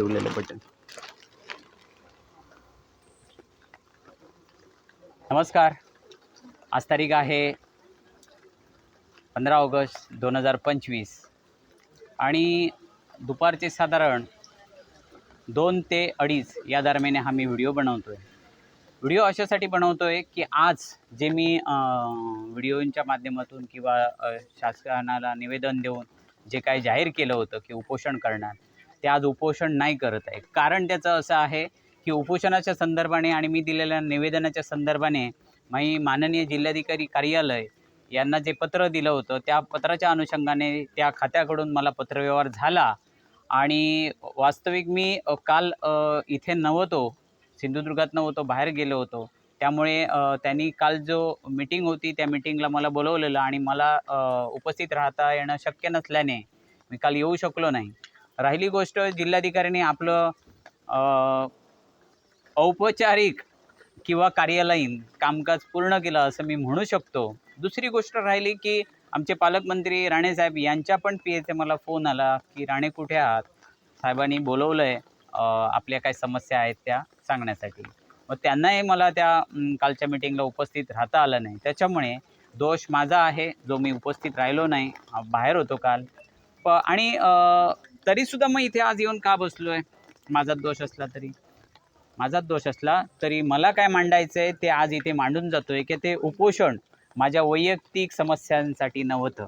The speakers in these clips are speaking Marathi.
ठेवलेलं बटन. नमस्कार. आज तारीख आहे पंधरा ऑगस्ट दोन हजार पंचवीस. आणि दुपारचे साधारण दोन ते अडीच या दरम्यान हा मी व्हिडिओ बनवतो आहे व्हिडिओ अशासाठी बनवतो आहे की आज जे मी अं, व्हिडिओच्या माध्यमातून किंवा शासनाला निवेदन देऊन जे काही जाहीर केलं होतं की उपोषण करणार ते आज उपोषण नाही करत आहे कारण त्याचं असं आहे की उपोषणाच्या संदर्भाने आणि मी दिलेल्या निवेदनाच्या संदर्भाने मी माननीय जिल्हाधिकारी कार्यालय यांना जे पत्र दिलं होतं त्या पत्राच्या अनुषंगाने त्या खात्याकडून मला पत्रव्यवहार झाला. आणि वास्तविक मी काल इथे नव्हतो सिंधुदुर्गात नव्हतो बाहेर गेलो होतो. त्यामुळे त्यांनी काल जो मीटिंग होती त्या मीटिंगला मला बोलवलेलं आणि मला उपस्थित राहता येणं शक्य नसल्याने मी काल येऊ शकलो नाही. राहिली गोष्ट जिल्हाधिकाऱ्यांनी आपलं औपचारिक किंवा कार्यालयीन कामकाज पूर्ण केलं असं मी म्हणू शकतो. दुसरी गोष्ट राहिली की आमचे पालकमंत्री राणेसाहेब यांच्या पण पी एचे मला फोन आला की राणे कुठे आहात? साहेबांनी बोलवलं आहे आपल्या काय समस्या आहेत त्या सांगण्यासाठी. मग त्यांनाही मला त्या कालच्या मिटिंगला उपस्थित राहता आलं नाही. त्याच्यामुळे दोष माझा आहे जो मी उपस्थित राहिलो नाही बाहेर होतो काल. प आणि तरी तरीसुद्धा मग इथे आज येऊन का बसलो आहे माझा दोष असला तरी. माझाच दोष असला तरी मला काय मांडायचं आहे ते आज इथे मांडून जातो आहे की ते उपोषण माझ्या वैयक्तिक समस्यांसाठी नव्हतं.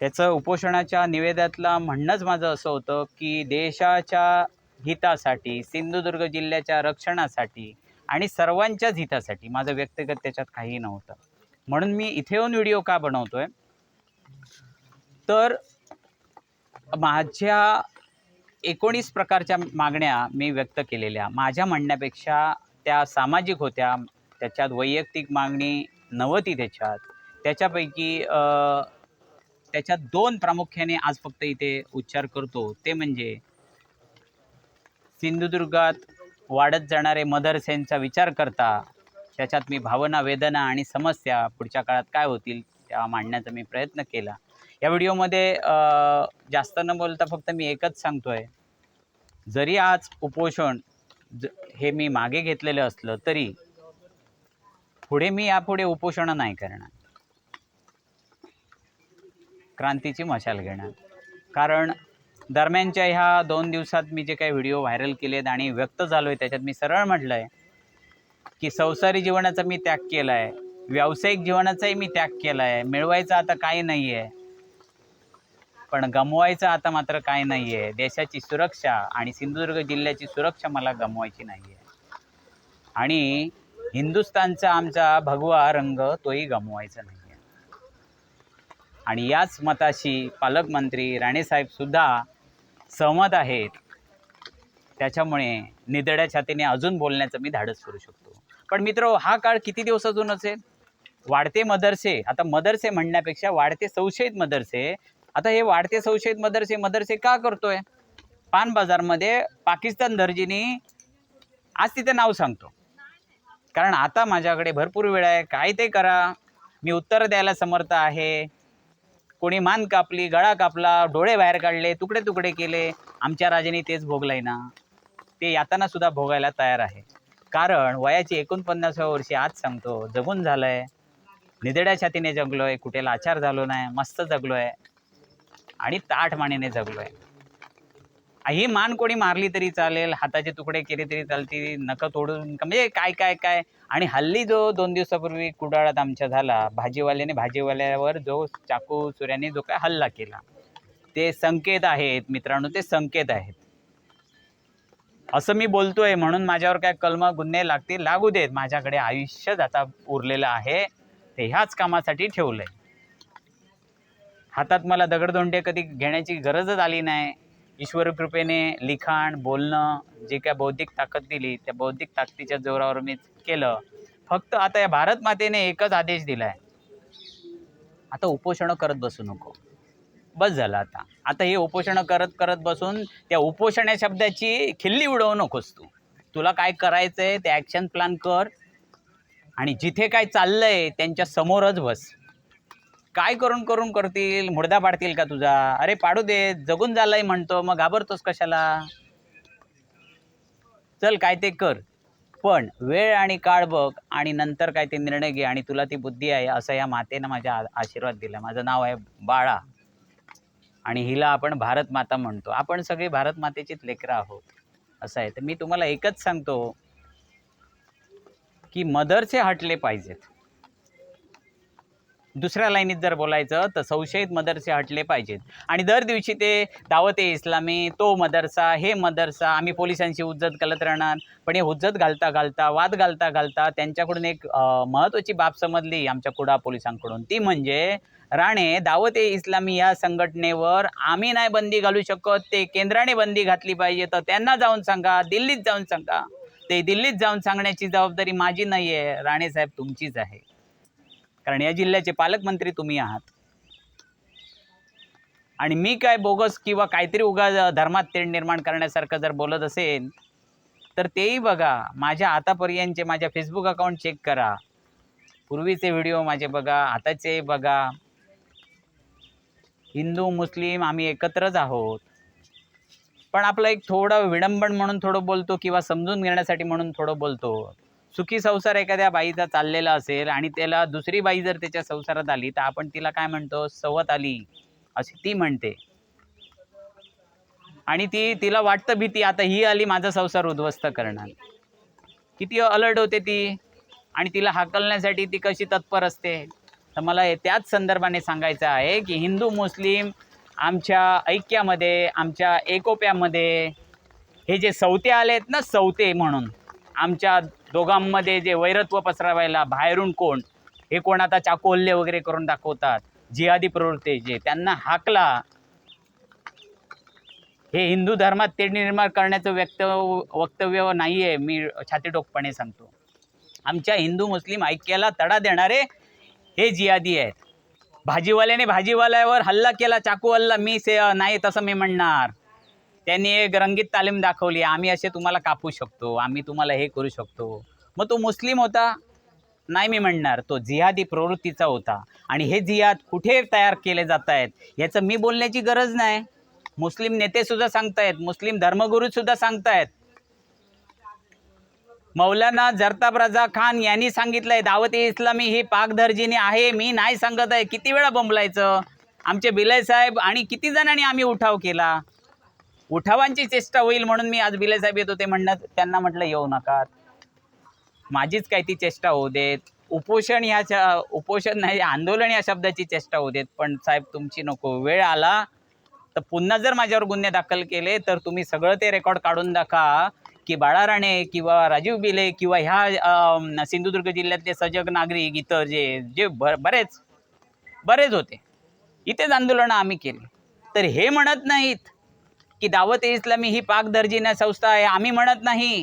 त्याचं उपोषणाच्या निवेद्यातला म्हणणंच माझं असं होतं की देशाच्या हितासाठी सिंधुदुर्ग जिल्ह्याच्या रक्षणासाठी आणि सर्वांच्याच हितासाठी माझं व्यक्तिगत त्याच्यात काहीही नव्हतं. म्हणून मी इथे येऊन व्हिडिओ का बनवतोय? तर माझ्या एकोणीस प्रकारच्या मागण्या मी व्यक्त केलेल्या. माझ्या म्हणण्यापेक्षा त्या सामाजिक होत्या. त्याच्यात वैयक्तिक मागणी नव्हती त्याच्यात. त्याच्यापैकी त्याच्यात दोन प्रामुख्याने आज फक्त इथे उच्चार करतो. ते म्हणजे सिंधुदुर्गात वाढत जाणारे मदरसेंचा विचार करता त्याच्यात मी भावना वेदना आणि समस्या पुढच्या काळात काय होतील त्या मांडण्याचा मी प्रयत्न केला. या व्हिडिओमध्ये जास्त न बोलता फक्त मी एकच सांगतोय. जरी आज उपोषण ज हे मी मागे घेतलेलं असलं तरी पुढे मी यापुढे उपोषण नाही करणार. क्रांतीची मशाल घेणार. कारण दरम्यानच्या ह्या दोन दिवसात मी जे काही व्हिडिओ व्हायरल केलेत आणि व्यक्त झालो आहे त्याच्यात मी सरळ म्हटलं आहे की संसारी जीवनाचा मी त्याग केला आहे व्यावसायिक जीवनाचाही मी त्याग केला आहे मिळवायचं आता काही नाही आहे पण गमवायचं आता मात्र काय नाही आहे देशाची सुरक्षा आणि सिंधुदुर्ग जिल्ह्याची सुरक्षा मला गमवायची नाही आहे आणि हिंदुस्थानचा आमचा भगवा रंग तोही गमवायचा नाही आहे आणि याच मताशी पालकमंत्री राणेसाहेबसुद्धा सहमत आहेत. त्याच्यामुळे निदड्या छातीने अजून बोलण्याचं मी धाडस करू शकतो. पण मित्र हा काळ किती दिवस अजून असेल? वाढते मदरसे. आता मदरसे म्हणण्यापेक्षा वाढते संशयित मदरसे. आता हे वाढते संशयित मदरसे मदरसे का करतोय? पान बाजारमध्ये पाकिस्तान दर्जीनी आज तिथे नाव सांगतो. कारण आता माझ्याकडे भरपूर वेळ आहे काय ते करा. मी उत्तर द्यायला समर्थ आहे. कोणी मान कापली गळा कापला डोळे बाहेर काढले तुकडे तुकडे केले आमच्या राजाने तेच भोगलंय ना. ते यातना सुद्धा भोगायला तयार आहे. कारण वयाची एकोणपन्नासाव्या वर्षी आज सांगतो जगून झालंय. निदड्या छातीने जगलोय कुठे लाचार झालो नाही मस्त जगलोय. आणि ताठ मानेने जगलोय. ही मान कोणी मारली तरी चालेल हाताचे तुकडे केले तरी चालतील नखं तोडून म्हणजे काय काय काय? आणि हल्ली जो दोन दिवसापूर्वी कुडाळात आमच्या झाला भाजीवाल्याने भाजीवाल्यावर जो चाकू चुऱ्याने जो काय हल्ला केला. ते संकेत आहेत मित्रांनो ते संकेत आहेत. असं मी बोलतोय म्हणून माझ्यावर काय कलम गुन्हे लागतील लागू देत. माझ्याकडे आयुष्यच आता उरलेलं आहे. ते ह्याच कामासाठी ठेवलंय. हातात मला दगडधोंडे कधी घेण्याची गरजच आली नाही. ईश्वर कृपेने लिखाण बोलणं जे काय बौद्धिक ताकद दिली त्या बौद्धिक ताकदीच्या जोरावर मी केलं. फक्त आता या भारत मातेने एकच आदेश दिलाय. आता उपोषणं करत बसू नको. बस झालं आता. आता हे उपोषणं करत करत बसून त्या उपोषण या शब्दाची खिल्ली उडवू नकोस तू. तुला काय करायचंय ते ॲक्शन प्लॅन कर. आणि जिथे काय चाललंय त्यांच्या समोरच बस. काय करून करून करतील? मुडदा पाडतील का तुझा? अरे पाडू दे जगून झालाय म्हणतो मग घाबरतोस कशाला? चल काय ते कर. पण वेळ आणि काळ बघ आणि नंतर काय ते निर्णय घे आणि तुला ती बुद्धी आहे असं या मातेनं माझ्या आशीर्वाद दिला. माझं नाव आहे बाळा. आणि हिला आपण भारत माता म्हणतो. आपण सगळे भारत मातेचीच लेकरं आहोत. असं आहे. तर मी तुम्हाला एकच सांगतो की मदरचे हटले पाहिजेत. दुसऱ्या लाईनीत जर बोलायचं तर संशयित मदरसे हटले पाहिजेत. आणि दर दिवशी ते दावत ए इस्लामी तो मदरसा हे मदरसा आम्ही पोलिसांशी हुज्जत घालत राहणार. पण हे हुज्जत घालता घालता वाद घालता घालता त्यांच्याकडून एक महत्त्वाची बाब समजली आमच्या कुडा पोलिसांकडून. ती म्हणजे राणे दावत ए इस्लामी या संघटनेवर आम्ही नाही बंदी घालू शकत ते केंद्राने बंदी घातली पाहिजे तर त्यांना जाऊन सांगा दिल्लीत जाऊन सांगा. ते दिल्लीत जाऊन सांगण्याची जबाबदारी माझी नाही आहे राणे साहेब तुमचीच आहे. कारण या जिल्ह्याचे पालकमंत्री तुम्ही आहात. आणि मी काय बोगस किंवा काहीतरी उगा धर्मात तेढ निर्माण करण्यासारखं जर बोलत असेल तर तेही बघा. माझ्या आतापर्यंतचे माझ्या फेसबुक अकाउंट चेक करा. पूर्वीचे व्हिडिओ माझे बघा आताचे बघा. हिंदू मुस्लिम आम्ही एकत्रच आहोत. पण आपलं एक थोडं विडंबन म्हणून थोडं बोलतो किंवा समजून घेण्यासाठी म्हणून थोडं बोलतो. सुखी संसार एखाद्या बाईचा चाललेला असेल आणि त्याला दुसरी बाई जर त्याच्या संसारात आली तर आपण तिला काय म्हणतो? सवत आली अशी ती म्हणते. आणि ती तिला वाटतं भीती आता ही आली माझा संसार उद्ध्वस्त करणार. किती अलर्ट होते ती. आणि तिला हाकलण्यासाठी ती कशी तत्पर असते? तर मला त्याच संदर्भाने सांगायचं आहे की हिंदू मुस्लिम आमच्या ऐक्यामध्ये आमच्या एकोप्यामध्ये हे जे सवते आलेत ना सौते म्हणून आमच्या दोघांमध्ये जे वैरत्व पसरवायला बाहेरून कोण हे कोण आता चाकोल्य वगैरे करून दाखवतात जिहादी प्रवृत्ती जे त्यांना हाकला. हे हिंदू धर्मात तेढ निर्माण करण्याचं व्यक्त वक्तव्य नाही आहे मी छातीटोकपणे सांगतो. आमच्या हिंदू मुस्लिम ऐक्याला तडा देणारे हे जियादी आहेत. भाजीवाल्याने भाजीवाल्यावर हल्ला केला चाकू हल्ला मी से नाही तसं मी म्हणणार. त्यांनी एक रंगीत तालीम दाखवली आम्ही असे तुम्हाला कापू शकतो आम्ही तुम्हाला हे करू शकतो. मग तो मुस्लिम होता. नाही मी म्हणणार तो जिहादी प्रवृत्तीचा होता. आणि हे जिहाद कुठे तयार केले जात आहेत याचं मी बोलण्याची गरज नाही. मुस्लिम नेतेसुद्धा सांगतायत मुस्लिम धर्मगुरूसुद्धा सांगतायत. मौलाना जरताब रजा खान यांनी सांगितलंय दावत ए इस्लामी ही पाकधर्जिनी आहे मी नाही सांगत आहे किती वेळा बोंबलायचं? आमचे बिलय साहेब आणि किती जणांनी आम्ही उठाव केला? उठावांची चेष्टा होईल म्हणून मी आज बिले साहेब येत होते म्हणण्यात त्यांना म्हटलं येऊ नका. माझीच काही ती चेष्टा होऊ देत. उपोषण ह्या श- उपोषण नाही आंदोलन या शब्दाची चेष्टा होऊ देत. पण साहेब तुमची नको. वेळ आला तर पुन्हा जर माझ्यावर गुन्हे दाखल केले तर तुम्ही सगळं ते रेकॉर्ड काढून दाखवा की बाळा राणे किंवा राजीव बिले किंवा ह्या सिंधुदुर्ग जिल्ह्यातले सजग नागरिक इतर जे जे बर बरेच बरेच होते. इथेच आंदोलनं आम्ही केली. तर हे म्हणत नाहीत. की दावत ए इस्लामी ही पाक दर्जिना संस्था आहे. आम्ही म्हणत नाही.